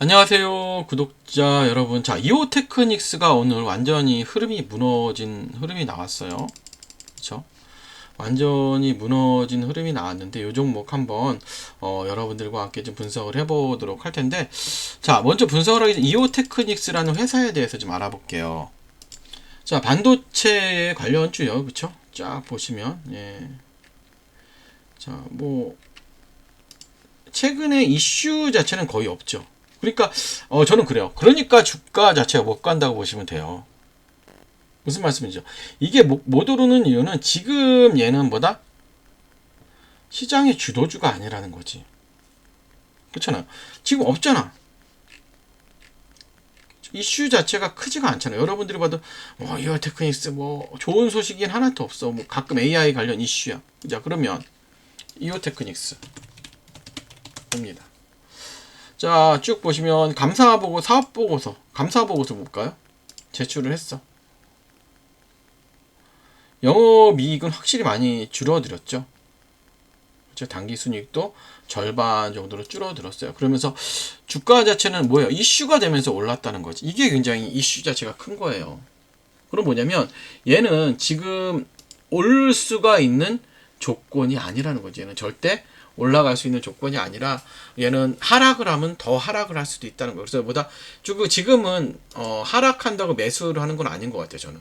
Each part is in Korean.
안녕하세요 구독자 여러분. 자 이오 테크닉스가 오늘 완전히 흐름이 무너진 흐름이 나왔어요. 그쵸? 완전히 무너진 흐름이 나왔는데 요 종목 한번 어, 여러분들과 함께 좀 분석을 해보도록 할 텐데 자 먼저 분석을 하기 전에 이오 테크닉스라는 회사에 대해서 좀 알아볼게요. 자 반도체 관련 주요 그쵸? 쫙 보시면 예. 자뭐 최근에 이슈 자체는 거의 없죠 그러니까 어 저는 그래요. 그러니까 주가 자체가 못 간다고 보시면 돼요. 무슨 말씀이죠? 이게 못, 못 오르는 이유는 지금 얘는 뭐다? 시장의 주도주가 아니라는 거지. 그렇잖아요. 지금 없잖아. 이슈 자체가 크지가 않잖아요. 여러분들이 봐도 뭐 이어 테크닉스 뭐 좋은 소식인 하나도 없어. 뭐 가끔 AI 관련 이슈야. 자 그러면 이오 테크닉스 봅니다. 자, 쭉 보시면 감사보고 사업보고서, 감사보고서 볼까요? 제출을 했어. 영업이익은 확실히 많이 줄어들었죠. 그렇죠? 단기 순이익도 절반 정도로 줄어들었어요. 그러면서 주가 자체는 뭐예요? 이슈가 되면서 올랐다는 거지. 이게 굉장히 이슈 자체가 큰 거예요. 그럼 뭐냐면 얘는 지금 올 수가 있는 조건이 아니라는 거지. 얘는 절대 올라갈 수 있는 조건이 아니라 얘는 하락을 하면 더 하락을 할 수도 있다는 거예요. 그래서 보다 지금은 어, 하락한다고 매수를 하는 건 아닌 것 같아요. 저는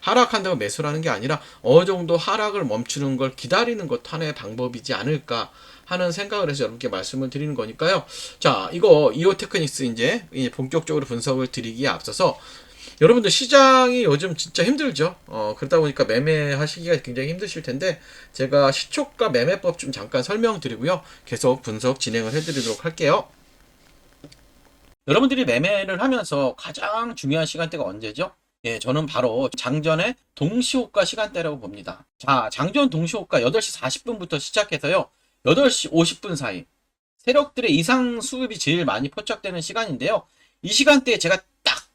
하락한다고 매수를 하는 게 아니라 어느 정도 하락을 멈추는 걸 기다리는 것 하나의 방법이지 않을까 하는 생각을 해서 여러분께 말씀을 드리는 거니까요. 자, 이거 이오 테크닉스 이제 본격적으로 분석을 드리기에 앞서서 여러분들 시장이 요즘 진짜 힘들죠. 어, 그러다 보니까 매매하시기가 굉장히 힘드실 텐데 제가 시초가 매매법 좀 잠깐 설명드리고요. 계속 분석 진행을 해드리도록 할게요. 여러분들이 매매를 하면서 가장 중요한 시간대가 언제죠? 예, 저는 바로 장전의 동시호가 시간대라고 봅니다. 자, 장전 동시호가 8시 40분부터 시작해서요. 8시 50분 사이 세력들의 이상 수급이 제일 많이 포착되는 시간인데요. 이 시간대에 제가 딱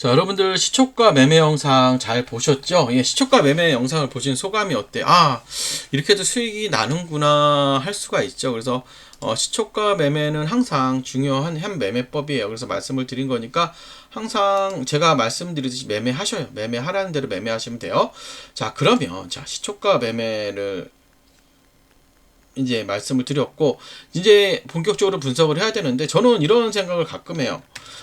자, 여러분들 시초가 매매 영상 잘 보셨죠? 예, 시초가 매매 영상을 보신 소감이 어때? 아, 이렇게도 수익이 나는구나 할 수가 있죠. 그래서 어, 시초가 매매는 항상 중요한 한 매매법이에요. 그래서 말씀을 드린 거니까 항상 제가 말씀드리듯이 매매하셔요. 매매하라는 대로 매매하시면 돼요. 자, 그러면 자, 시초가 매매를 이제 말씀을 드렸고 이제 본격적으로 분석을 해야 되는데 저는 이런 생각을 가끔 해요.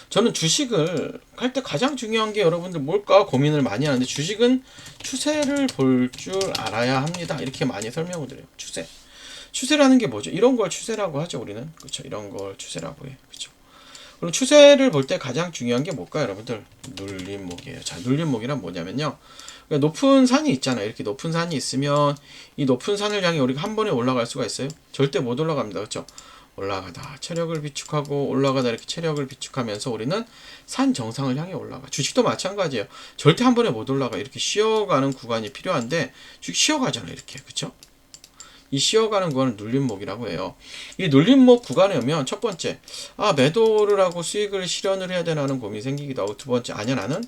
저는 주식을 할 때 가장 중요한 게 여러분들 뭘까 고민을 많이 하는데 주식은 추세를 볼 줄 알아야 합니다. 이렇게 많이 설명을 드려요. 추세. 추세라는 게 뭐죠? 이런 걸 추세라고 하죠, 우리는. 그렇죠. 이런 걸 추세라고 해. 그렇죠. 그럼 추세를 볼 때 가장 중요한 게 뭘까요, 여러분들? 눌림목이에요. 자, 눌림목이란 뭐냐면요. 그러니까 높은 산이 있잖아요. 이렇게 높은 산이 있으면 이 높은 산을 향해 우리가 한 번에 올라갈 수가 있어요? 절대 못 올라갑니다. 그렇죠? 올라가다 체력을 비축하고 올라가다 이렇게 체력을 비축하면서 우리는 산 정상을 향해 올라가. 주식도 마찬가지예요. 절대 한 번에 못 올라가. 이렇게 쉬어가는 구간이 필요한데 주식 쉬어가잖아요. 이렇게 그렇죠? 이 쉬어가는 구간을 눌림목이라고 해요. 이 눌림목 구간에 오면 첫 번째, 아 매도를 하고 수익을 실현을 해야 되나 하는 고민이 생기기도 하고 두 번째, 아니야 나는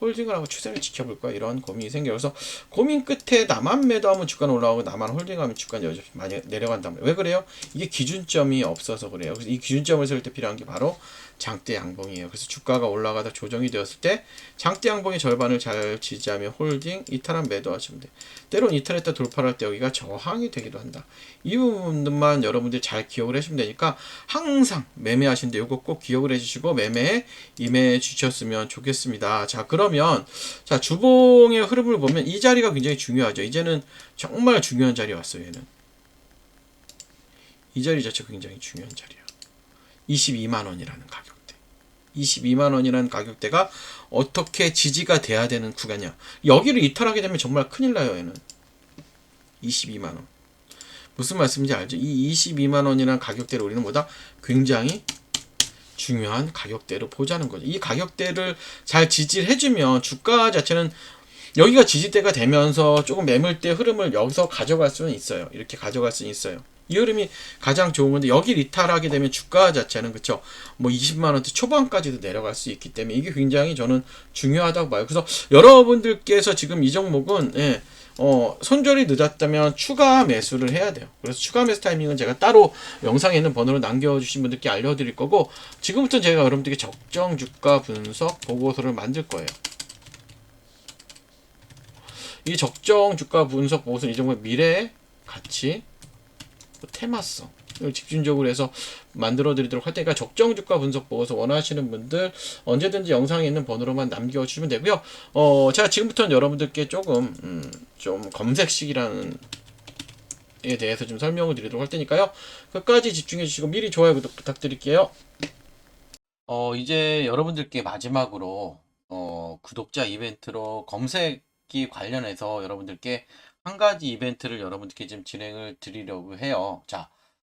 홀딩을 하고 추세를 지켜볼 거야 이런 고민이 생겨요. 그래서 고민 끝에 나만 매도하면 주가는 올라가고 나만 홀딩하면 주가는 여전히 많이 내려간단 말이에요. 왜 그래요? 이게 기준점이 없어서 그래요. 그래서 이 기준점을 세울 때 필요한 게 바로 장대 양봉이에요. 그래서 주가가 올라가다 조정이 되었을 때 장대 양봉의 절반을 잘 지지하며 홀딩, 이탈한 매도하시면 돼. 때론 이탈했다 돌파를 할때 여기가 저항이 되기도 한다. 이 부분만 여러분들이 잘 기억을 하시면 되니까 항상 매매하시는데 이거 꼭 기억을 해주시고 매매에 임해 주셨으면 좋겠습니다. 자 그 러면 자 주봉의 흐름을 보면 이 자리가 굉장히 중요하죠. 이제는 정말 중요한 자리 왔어요. 얘는 이 자리 자체가 굉장히 중요한 자리야. 22만 원이라는 가격대. 22만 원이라는 가격대가 어떻게 지지가 돼야 되는 구간이야. 여기를 이탈하게 되면 정말 큰일 나요, 얘는. 22만 원. 무슨 말씀인지 알죠? 이 22만 원이라는 가격대를 우리는 뭐다? 굉장히 중요한 가격대로 보자는 거죠. 이 가격대를 잘 지지를 해주면 주가 자체는 여기가 지지대가 되면서 조금 매물대 흐름을 여기서 가져갈 수는 있어요. 이렇게 가져갈 수는 있어요. 이 흐름이 가장 좋은 건데 여기 이탈하게 되면 주가 자체는 그쵸 뭐 20만 원대 초반까지도 내려갈 수 있기 때문에 이게 굉장히 저는 중요하다고 봐요. 그래서 여러분들께서 지금 이 종목은 예, 어, 손절이 늦었다면 추가 매수를 해야 돼요. 그래서 추가 매수 타이밍은 제가 따로 영상에 있는 번호로 남겨주신 분들께 알려드릴 거고 지금부터 제가 여러분들께 적정 주가 분석 보고서를 만들 거예요. 이 적정 주가 분석 보고서는 이 종목 미래의 가치 테마성 을 집중적으로 해서 만들어 드리도록 할 테니까 적정 주가 분석 보고서 원하시는 분들 언제든지 영상에 있는 번호로만 남겨 주시면 되고요. 어, 제가 지금부터는 여러분들께 조금 음, 좀 검색식이라는 에 대해서 좀 설명을 드리도록 할 테니까요. 끝까지 집중해 주시고 미리 좋아요 구독 부탁드릴게요. 어, 이제 여러분들께 마지막으로 어, 구독자 이벤트로 검색기 관련해서 여러분들께 한 가지 이벤트를 여러분들께 좀 진행을 드리려고 해요. 자,